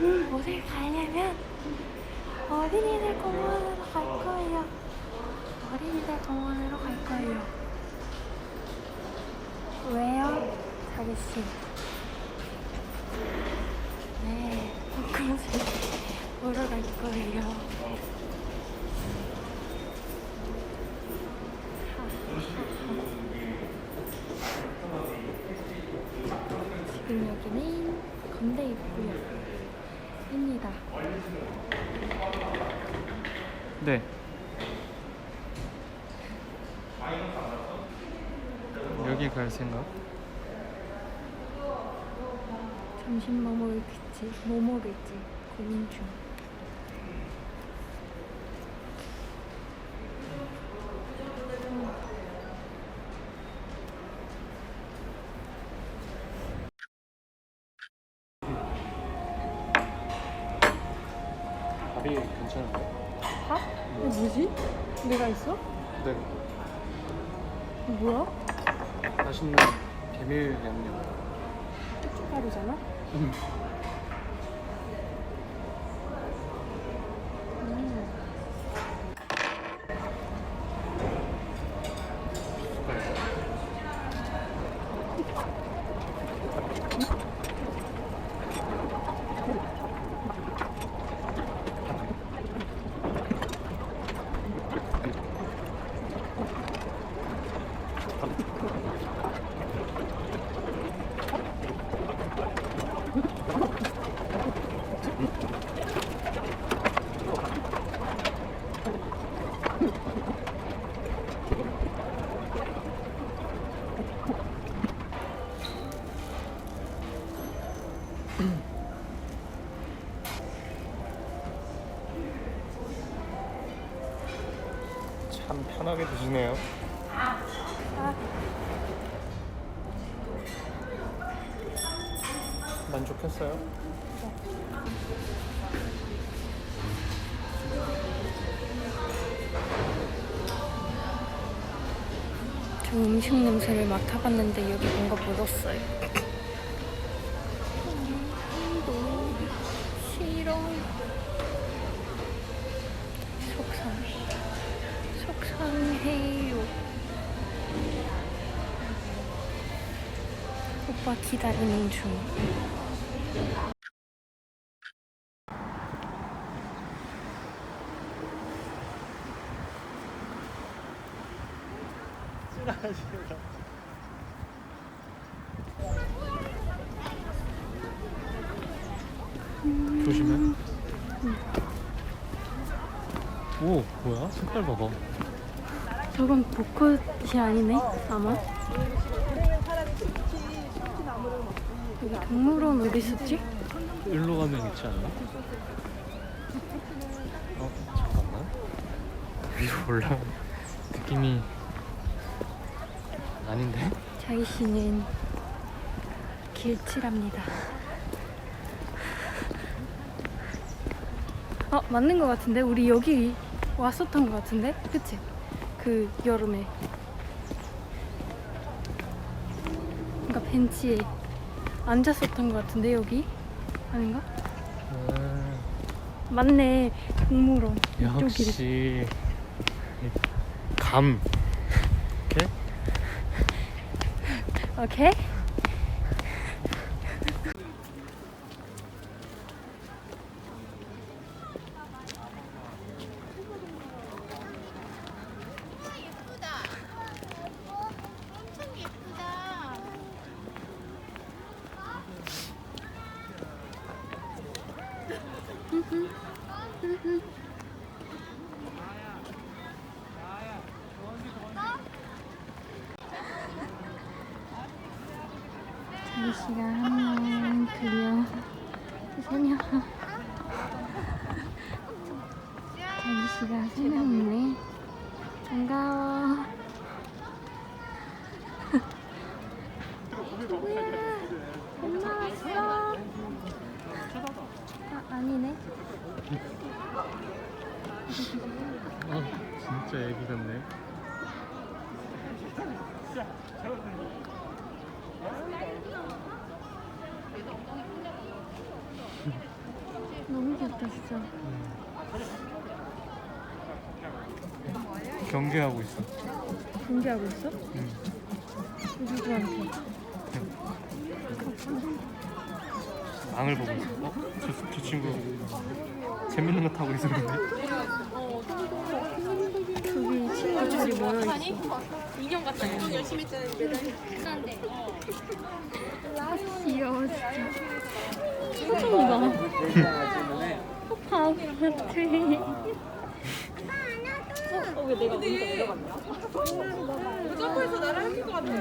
어딜 가려면 어린이들 공원으로 갈 거예요. 어린이들 공원으로 갈 거예요. 왜요? 자기 씨. 네, 그것을 보러 갈 거예요. 지금 여기는 건대 입구역 입니다. 네. 여기 갈 생각? 점심 뭐 먹을지, 뭐 먹을지 고민 중. 뭐야? 맛있는 비밀 양념. 고춧가루잖아? 음. 음. 참 편하게 드시네요. 아, 만족했어요? 저 음식 냄새를 맡아봤는데 여기 뭔가 묻었어요. 오빠 기다리는 중. 조심해. 오, 뭐야? 색깔 봐봐. 저건 벚꽃이 아니네, 아마. 여기 동물원 어디 있었지? 일로 가면 있지 않나? 어, 잠깐만. 위로 올라 느낌이 아닌데? 자기 씨는 길치랍니다. 어 맞는 것 같은데 우리 여기 왔었던 것 같은데 그치? 그 여름에 그러니까 벤치에 앉았었던 것 같은데 여기 아닌가? 아, 맞네 동물원 이쪽이래. 역시 감. 이렇게? 오케이. 예쁘다. 엄청 예쁘다. 자기 씨가 한명 들려 세명 자기 씨가 세명 있네. 반가워. 엄마 왔어 아 아니네. 어, 진짜 애기 같네. 귀엽다 진짜. 경계하고 있어. 경기하고 있어? 응. 누구한테? 망을 보고 있어. 어? 저, 저 친구 재밌는 거 타고 있었는데. 저기 친구들이 모여 있어. 귀여워 진짜. 표정봐. 아 같아.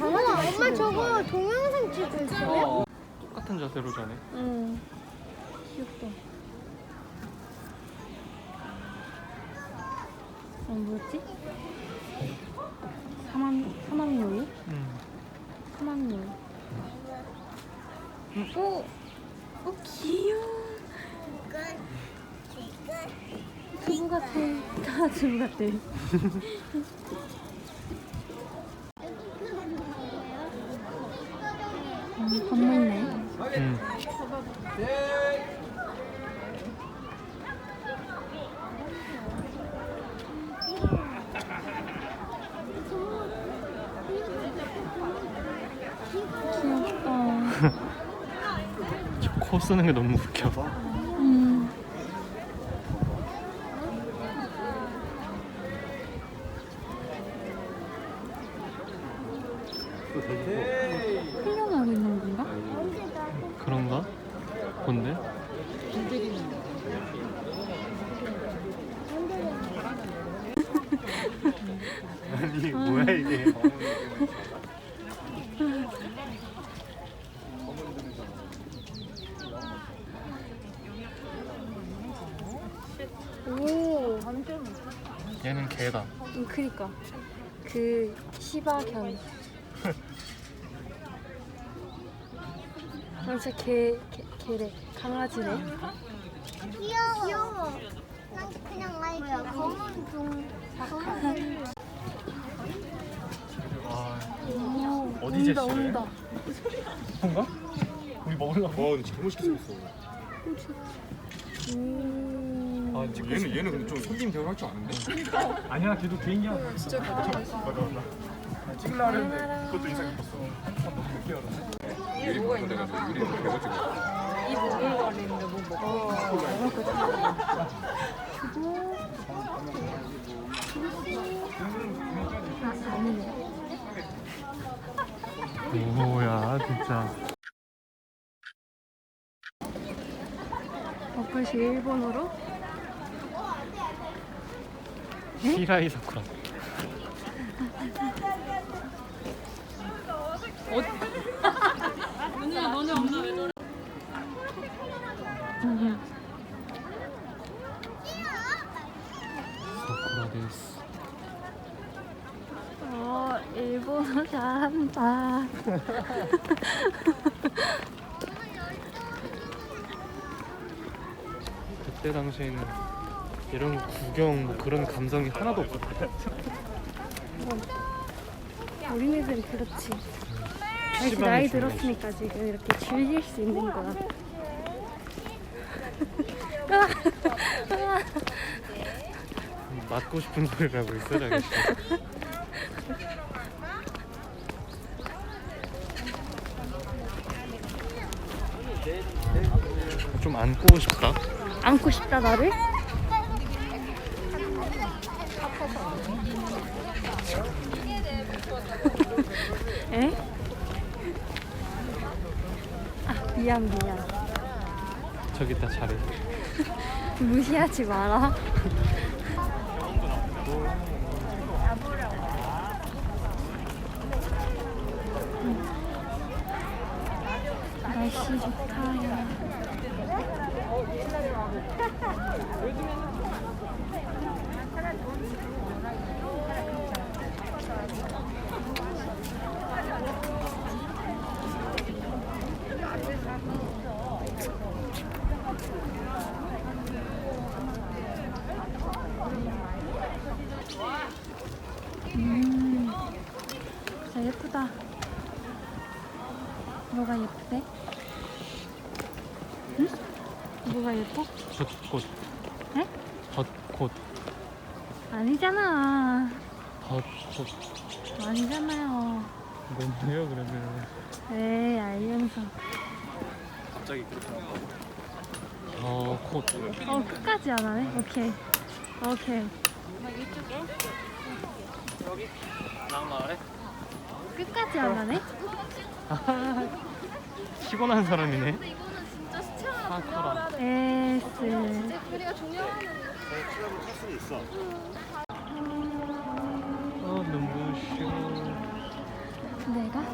엄마, 엄마 저거 동영상 찍고 있어요? 똑같은 자세로 자네. 응. 귀엽다. 어 뭐였지? 사만 사만요이? 응. 사만요이. 오, 오 귀여워. 두부 같아. 다 두부 같아. 음, 밥 먹네. 응. 귀엽다. 저 코 쓰는 게 너무 웃겨. 음. 훈련하고 있는 건가? 그런가? 뭔데? 아니 뭐야 이게? 오, 얘는 개다. 음, 그니까 그 시바견. 난 진짜 개, 개 개래 강아지래. 귀여워. 귀여워. 난 그냥 아예 그 검은 종. 검은 아, 오, 어디 온다, 제시래? 온다. 뭔가? 우리 먹으려고? 와 근데 진짜 생겼어 음. 아, 지금 얘는 얘는 근데 좀 손님 대우를 할 줄 아는데 아니야, 걔도 개인기야. 진짜 맞아, 맞아, 맞아. 찍으려 했는데 그것도 인상 깊었어. 아, 너무 늦게 알았네. 유리 부분 돼가지고 유리 부분 배고 찍어 뭐야, 진짜. 어플시 일본어로? 히라이 사쿠라. 사쿠라 데스. 어, 일본어 잘한다. 그때 당시에는 이런 구경 뭐 그런 감성이 하나도 없었거든. 어린이들이 그렇지. 이렇게 시방이 나이 중요하지. 들었으니까 지금 이렇게 즐길 수 있는 거야. 맞고 싶은 소리를 하고 있어, 자기 씨. 좀 안고 싶다. 안고 싶다 나를? 에? 아 미안 미안 저기 있다 잘해. 무시하지 마라 날씨 좋다 야. 음, 진짜 예쁘다. 뭐가 예쁘대? 응? 뭐가 예뻐? 벚꽃. 에? 벚꽃. 아니잖아. 벚꽃. 아니잖아요. 뭔데요 그러면? 에이 알면서. 갑자기 그렇게 벚꽃. 어 끝까지 안 하네. 오케이. 오케이. 나마을에? 끝까지 안 하네. 피곤한 사람이네. 사쿠라. 에스. 어 눈부셔. 내가?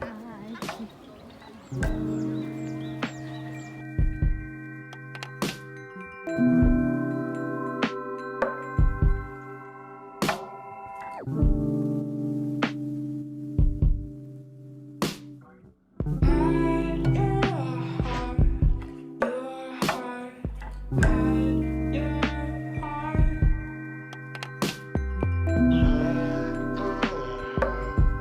아 알지.